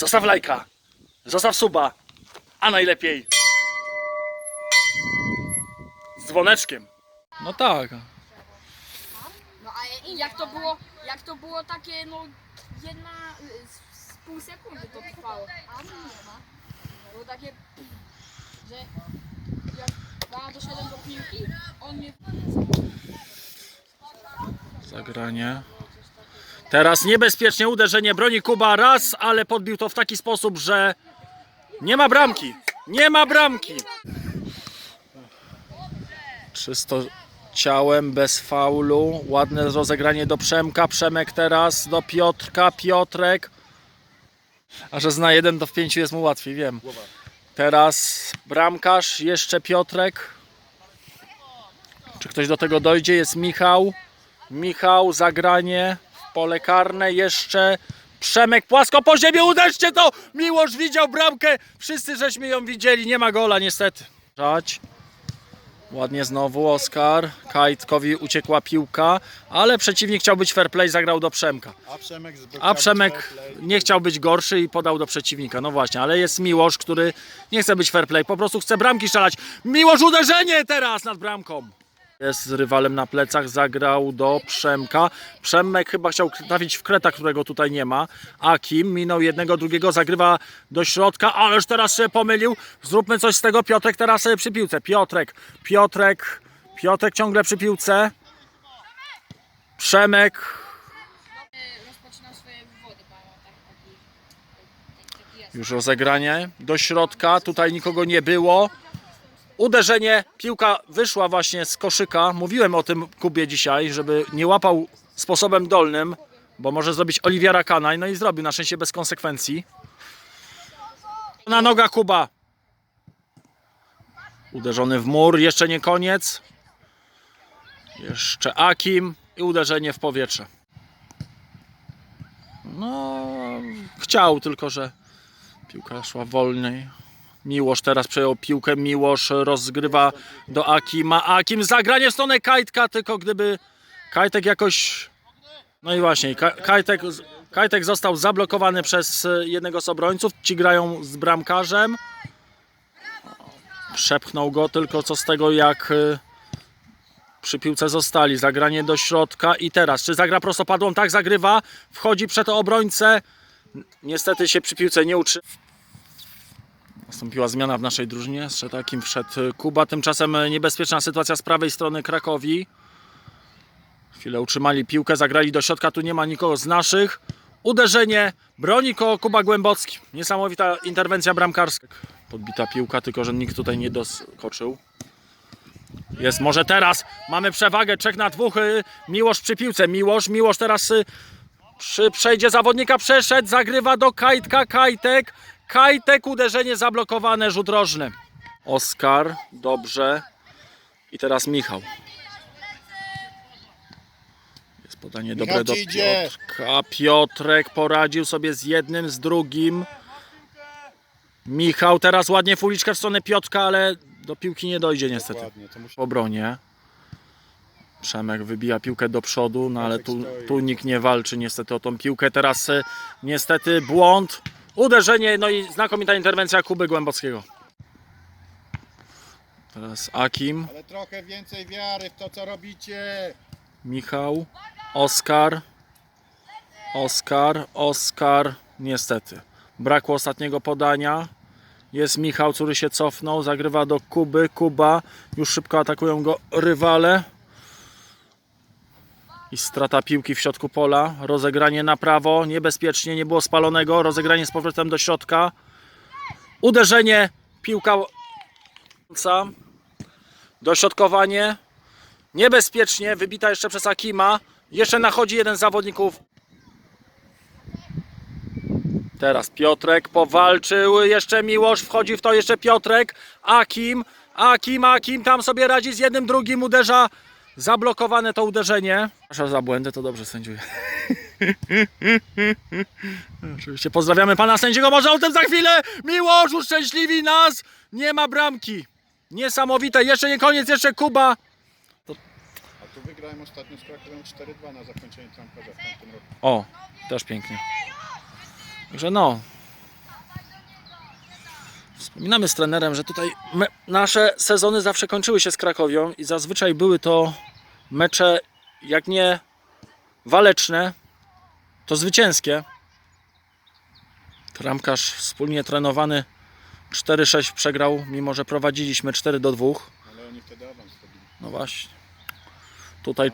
Zostaw lajka, zostaw suba, a najlepiej z dzwoneczkiem. No tak. No a jak to było, jak to było takie, no jedna y, z, z pół sekundy to trwało. Było takie, że jak ja doszedłem do piłki, on mnie Zagranie. Teraz niebezpiecznie uderzenie broni Kuba raz, ale podbił to w taki sposób, że nie ma bramki. Nie ma bramki. Czysto ciałem, bez faulu. Ładne rozegranie do Przemka. Przemek teraz do Piotrka. Piotrek. A że zna jeden, to w pięciu jest mu łatwiej, wiem. Teraz bramkarz, jeszcze Piotrek. Czy ktoś do tego dojdzie? Jest Michał. Michał, zagranie pole karne jeszcze. Przemek płasko po ziemi, uderzcie to! Miłosz widział bramkę, wszyscy żeśmy ją widzieli, nie ma gola niestety. Żać. Ładnie znowu Oskar. Kajtkowi uciekła piłka, ale przeciwnik chciał być fair play, zagrał do Przemka. A Przemek, A Przemek nie chciał być gorszy i podał do przeciwnika. No właśnie, ale jest Miłosz, który nie chce być fair play, po prostu chce bramki strzelać. Miłosz uderzenie teraz nad bramką. Jest z rywalem na plecach, zagrał do Przemka. Przemek chyba chciał trafić w Kreta, którego tutaj nie ma. Akim minął jednego, drugiego, zagrywa do środka, ależ teraz się pomylił. Zróbmy coś z tego. Piotrek teraz sobie przy piłce. Piotrek, Piotrek, Piotrek ciągle przy piłce. Przemek. Już rozegranie do środka, tutaj nikogo nie było. Uderzenie, piłka wyszła właśnie z koszyka. Mówiłem o tym Kubie dzisiaj, żeby nie łapał sposobem dolnym, bo może zrobić Oliwiera Kanaj, no i zrobił na szczęście bez konsekwencji. Na noga Kuba. Uderzony w mur, jeszcze nie koniec. Jeszcze Akim i uderzenie w powietrze. No, chciał, tylko że Piłka szła wolniej. Miłosz teraz przejął piłkę. Miłosz rozgrywa do Akima. Akim zagranie w stronę Kajtka, tylko gdyby Kajtek jakoś. No i właśnie, Ka- Kajtek, Kajtek został zablokowany przez jednego z obrońców. Ci grają z bramkarzem. Przepchnął go, tylko co z tego, jak e, przy piłce zostali. Zagranie do środka i teraz, czy zagra prostopadłą? Tak, zagrywa. Wchodzi przed obrońcę. Niestety się przy piłce nie uczy. Nastąpiła zmiana w naszej drużynie. Z takim wszedł Kuba. Tymczasem niebezpieczna sytuacja z prawej strony Krakowi. Chwilę utrzymali piłkę, zagrali do środka. Tu nie ma nikogo z naszych. Uderzenie. Broni koło Kuba Głębocki. Niesamowita interwencja bramkarska. Podbita piłka, tylko że nikt tutaj nie doskoczył. Jest może teraz. Mamy przewagę. Trzech na dwóch. y, Miłosz przy piłce. Miłosz, Miłosz teraz y, przy przejdzie zawodnika przeszedł, zagrywa do Kajtka, Kajtek, Kajtek, uderzenie zablokowane, rzut rożny. Oskar, dobrze. I teraz Michał. Jest podanie Michał dobre do ci idzie. Piotrka. Piotrek poradził sobie z jednym, z drugim. Michał teraz ładnie w uliczkę w stronę Piotrka, ale do piłki nie dojdzie niestety Ładnie, to musi... w obronie. Przemek wybija piłkę do przodu, no ale tu, tu nikt nie walczy niestety o tą piłkę. Teraz e, niestety błąd, uderzenie, no i znakomita interwencja Kuby Głębockiego. Teraz Akim, Ale trochę więcej wiary w to, co robicie. Michał, Oskar, Oskar, Oskar, niestety. Brakło ostatniego podania. Jest Michał, który się cofnął, zagrywa do Kuby. Kuba, już szybko atakują go rywale. I strata piłki w środku pola. Rozegranie na prawo, niebezpiecznie, nie było spalonego. Rozegranie z powrotem do środka. Uderzenie, piłka. Dośrodkowanie. Niebezpiecznie, wybita jeszcze przez Akima. Jeszcze nachodzi jeden z zawodników. Teraz Piotrek powalczył, jeszcze Miłosz wchodzi w to, jeszcze Piotrek, Akim, Akim, Akim tam sobie radzi z jednym, drugim, uderza, zablokowane to uderzenie. Proszę za błędy, to dobrze sędziuje. Oczywiście pozdrawiamy pana sędziego, może o tym za chwilę. Miłosz uszczęśliwi nas, nie ma bramki. Niesamowite, jeszcze nie koniec, jeszcze Kuba. A tu wygrałem ostatnio z Krakowem 4-2 na zakończenie tramkarza w tamtym roku. O, też pięknie. Także no, Wspominamy z trenerem, że tutaj me, nasze sezony zawsze kończyły się z Krakowią i zazwyczaj były to mecze, jak nie waleczne, to zwycięskie. Tramkarz wspólnie trenowany 4-6 przegrał, mimo że prowadziliśmy 4 do 2. Ale oni wtedy awans. No właśnie. Tutaj,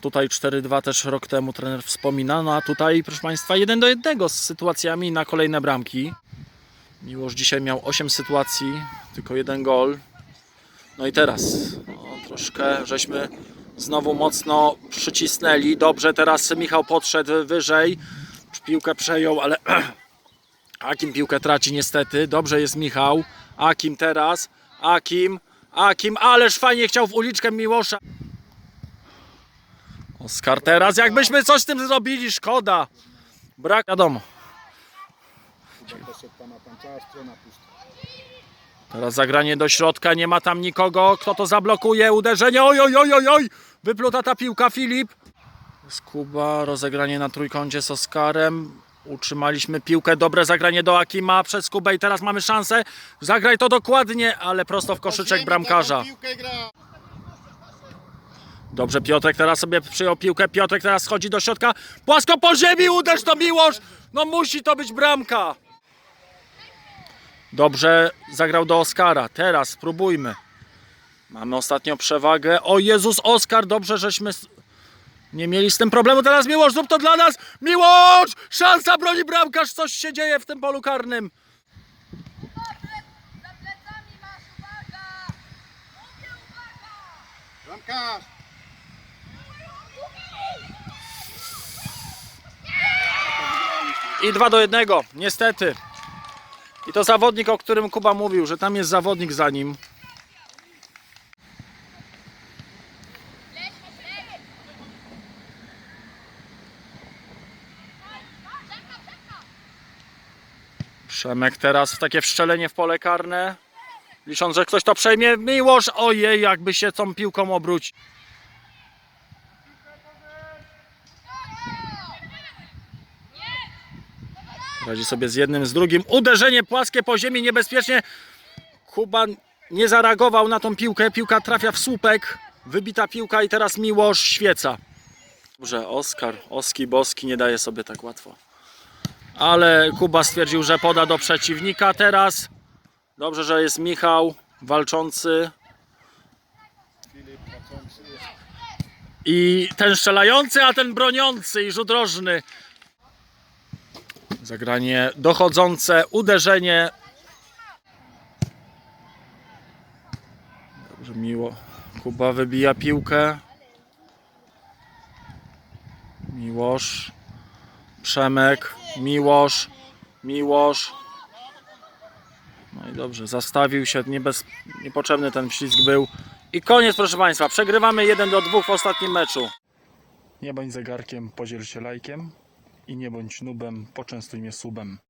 tutaj 4-2 też rok temu trener wspomina, no a tutaj proszę Państwa 1 do 1 z sytuacjami na kolejne bramki. Miłosz dzisiaj miał 8 sytuacji, tylko jeden gol. No i teraz no, troszkę żeśmy znowu mocno przycisnęli. Dobrze, teraz Michał podszedł wyżej, piłkę przejął, ale Akim piłkę traci niestety. Dobrze jest Michał. Akim teraz. Akim. Akim. Ależ fajnie chciał w uliczkę Miłosza. Oskar teraz. Jakbyśmy coś z tym zrobili, szkoda. Brak. Wiadomo. Teraz zagranie do środka. Nie ma tam nikogo. Kto to zablokuje? Uderzenie. Oj, oj, oj, oj, oj. Wypluta ta piłka. Filip. Skuba. Rozegranie na trójkącie z Oskarem. Utrzymaliśmy piłkę. Dobre zagranie do Akima przez Kubę i teraz mamy szansę. Zagraj to dokładnie, ale prosto w koszyczek bramkarza. Piłkę gra. Dobrze, Piotrek teraz sobie przyjął piłkę. Piotrek teraz schodzi do środka. Płasko po ziemi, uderz to Miłosz! No musi to być bramka. Dobrze, zagrał do Oskara. Teraz spróbujmy. Mamy ostatnią przewagę. O Jezus, Oskar, dobrze, żeśmy nie mieli z tym problemu. Teraz Miłosz, zrób to dla nas. Miłosz! Szansa broni bramkarz. Coś się dzieje w tym polu karnym. Bramkarz. I 2 do 1, niestety. I to zawodnik, o którym Kuba mówił, że tam jest zawodnik za nim. Przemek teraz w takie wszczelenie w pole karne. Licząc, że ktoś to przejmie. Miłosz, ojej, jakby się tą piłką obrócił. Radzi sobie z jednym, z drugim. Uderzenie płaskie po ziemi, niebezpiecznie. Kuba nie zareagował na tą piłkę. Piłka trafia w słupek. Wybita piłka i teraz Miłosz świeca. Dobrze, Oskar, Oski Boski nie daje sobie tak łatwo. Ale Kuba stwierdził, że poda do przeciwnika teraz. Dobrze, że jest Michał walczący. I ten strzelający, a ten broniący i rzut rożny. Zagranie dochodzące, uderzenie. Dobrze, miło. Kuba wybija piłkę. Miłosz. Przemek. Miłosz. Miłosz. No i dobrze, zastawił się, niebez... niepotrzebny ten ślizg był. I koniec, proszę Państwa. Przegrywamy 1 do 2 w ostatnim meczu. Nie bądź zegarkiem, podziel się lajkiem. I nie bądź nubem, poczęstuj mnie subem.